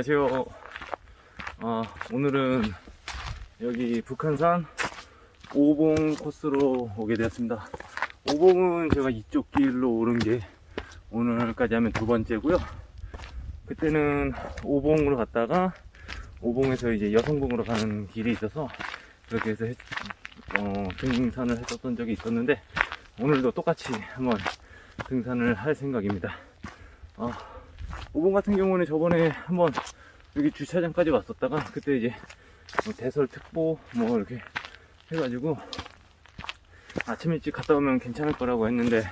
안녕하세요. 아, 오늘은 여기 북한산 오봉 코스로 오게 되었습니다. 오봉은 제가 이쪽 길로 오른 게 오늘까지 하면 두 번째고요. 그때는 오봉으로 갔다가 오봉에서 이제 여성봉으로 가는 길이 있어서 그렇게 해서 했- 어, 등산을 했었던 적이 있었는데 오늘도 똑같이 한번 등산을 할 생각입니다. 아, 오봉 같은 경우는 저번에 한번 여기 주차장까지 왔었다가 그때 이제 뭐 대설 특보 뭐 이렇게 해가지고 아침 일찍 갔다 오면 괜찮을 거라고 했는데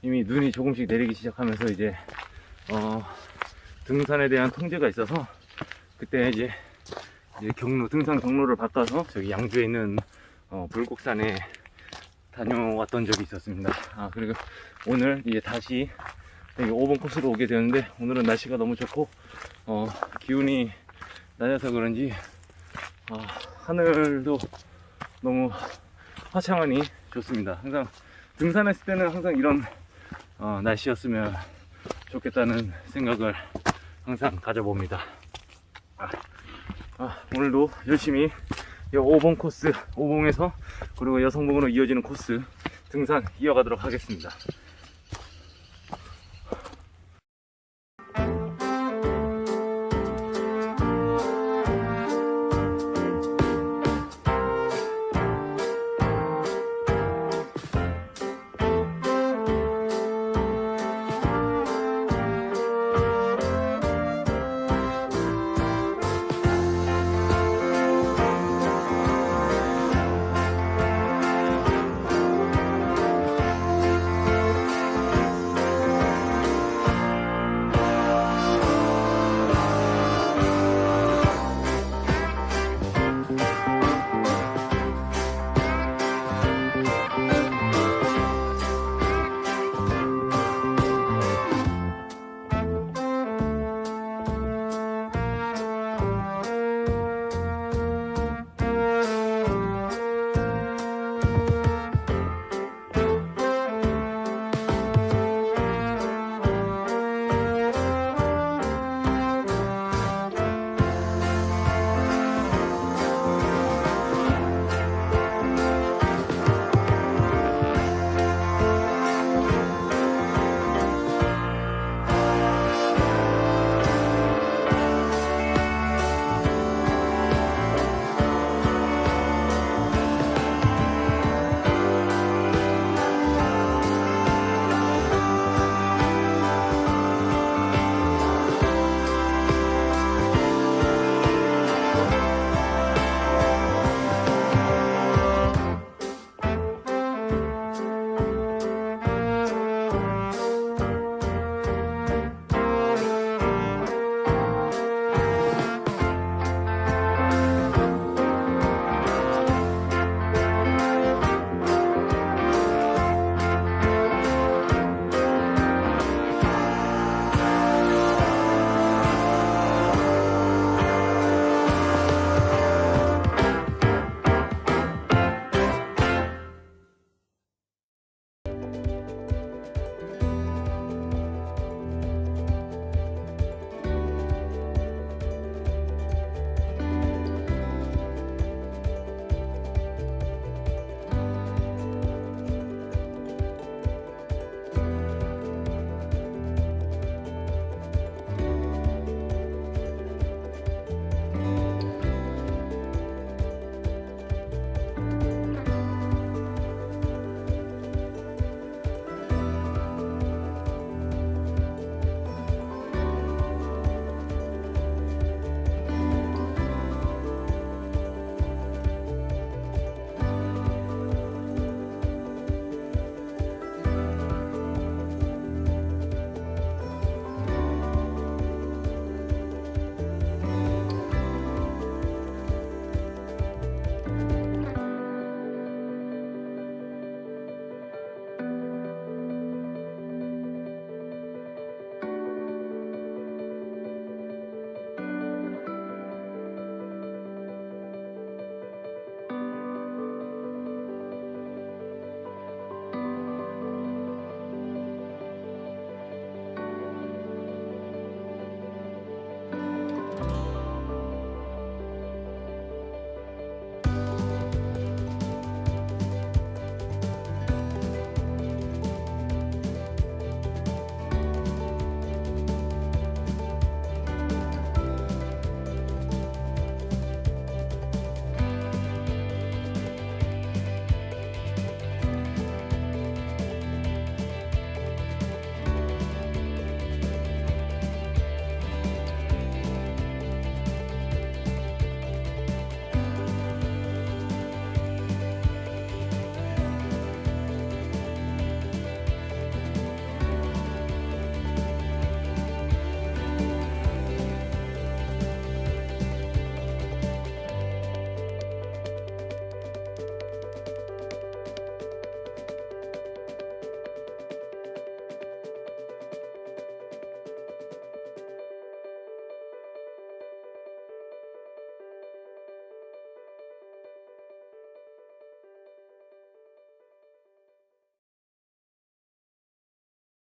이미 눈이 조금씩 내리기 시작하면서 이제 어 등산에 대한 통제가 있어서 그때 이제 이제 경로 등산 경로를 바꿔서 저기 양주에 있는 어 불곡산에 다녀왔던 적이 있었습니다. 아 그리고 오늘 이제 다시 여기 5번 코스로 오게 되었는데 오늘은 날씨가 너무 좋고 어, 기운이 낮아서 그런지 어, 하늘도 너무 화창하니 좋습니다. 항상 등산했을 때는 항상 이런 어, 날씨였으면 좋겠다는 생각을 항상 가져봅니다. 아, 아, 오늘도 열심히 이 5번 코스 5봉에서 그리고 여성봉으로 이어지는 코스 등산 이어가도록 하겠습니다.